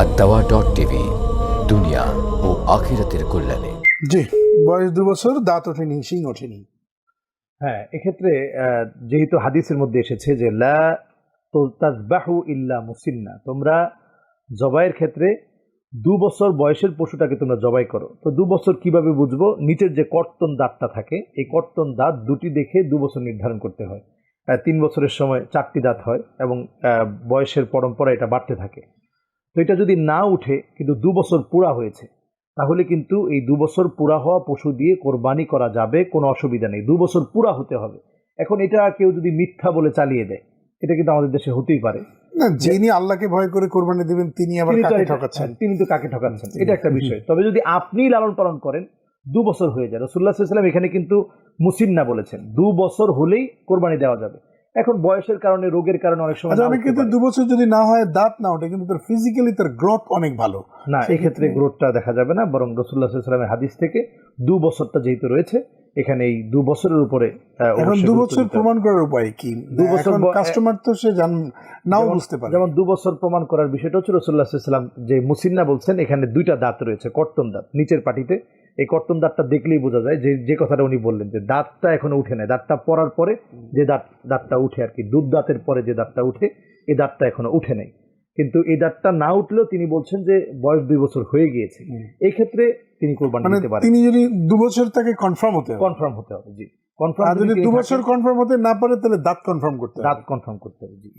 আর দাওয়া dot TV দুনিয়া ও আখিরাতের কল্যাণে। জি বয়স দু বছর দাঁত ওঠেনি শিং ওঠেনি। হ্যাঁ এক্ষেত্রে যেহেতু হাদিসের মধ্যে এসেছে যে লা তাজবাহু ইল্লা মুসিন্না তোমরা জবাইয়ের ক্ষেত্রে দু বছর বয়সের পশুটাকে তোমরা জবাই করো। তো দু বছর কীভাবে বুঝব? নিচের যে কর্তন দাঁতটা থাকে এই কর্তন দাঁত দুটি দেখে দু বছর নির্ধারণ করতে হয়। তিন বছরের সময় চারটি দাঁত হয় এবং বয়সের পরম্পরা এটা বাড়তে থাকে। তো এটা যদি না উঠে কিন্তু দু বছর পুরা হয়েছে তাহলে কিন্তু এই দু বছর পুরা হওয়া পশু দিয়ে কোরবানি করা যাবে কোনো অসুবিধা নেই। দু বছর পুরা হতে হবে। এখন এটা কেউ যদি মিথ্যা বলে চালিয়ে দেয় এটা কিন্তু আমাদের দেশে হতেই পারে। না যিনি আল্লাহকে ভয় করে কোরবানি দিবেন তিনি আবার কাকে ঠকাচ্ছেন? হ্যাঁ, তিনি তো কাকে ঠকাচ্ছেন? এটা একটা বিষয়। তবে যদি আপনি লালন পালন করেন দু বছর হয়ে যায়। রসুল্লাহ সাল্লাম এখানে কিন্তু মুসিন্না বলেছেন দু বছর হলেই কোরবানি দেওয়া যাবে। এখন বয়সের কারণে রোগের কারণে অনেক সময় অনেক কিন্তু। দু বছর যদি না হয় দাঁত না ওঠে কিন্তু তার ফিজিক্যালি তার গ্রোথ অনেক ভালো। না এক্ষেত্রে গ্রোথটা দেখা যাবে না বরং রসুল্লাহ সাল্লামের হাদিস থেকে দু বছরটা যেহেতু রয়েছে এখানে এই দু বছরের উপরে এখন দু বছর প্রমাণ করার উপায় কি? দু বছর কাস্টমার তো সে জান নাও বুঝতে পারে। যেমন দু বছর প্রমাণ করার বিষয়টা হচ্ছে রসুল্লাহ সাল্লাম যে মুসিন্না বলছেন এখানে দুইটা দাঁত রয়েছে কর্তন দাঁত নিচের পাটিতে। এই কর্তন দাঁতটা দেখলেই বোঝা যায় যে যে কথাটা উনি বললেন যে দাঁতটা এখনও উঠে নাই। দাঁতটা পড়ার পরে যে দাঁত দাঁতটা উঠে আর কি দুধ দাঁতের পরে যে দাঁতটা উঠে এই দাঁতটা এখনও উঠে নাই। কিন্তু এই দাঁতটা না উঠলেও তিনি বলছেন যে বয়স দুই বছর হয়ে গিয়েছে। এই ক্ষেত্রে তিনি কোরবানি মানে দিতে পারেন। তিনি যদি দু বছর তাকে কনফার্ম হতে কনফার্ম হতে হবে জি। কনফার্ম যদি দু বছর কনফার্ম হতে না পারে তাহলে দাঁত কনফার্ম করতে হবে। দাঁত কনফার্ম করতে হবে জি।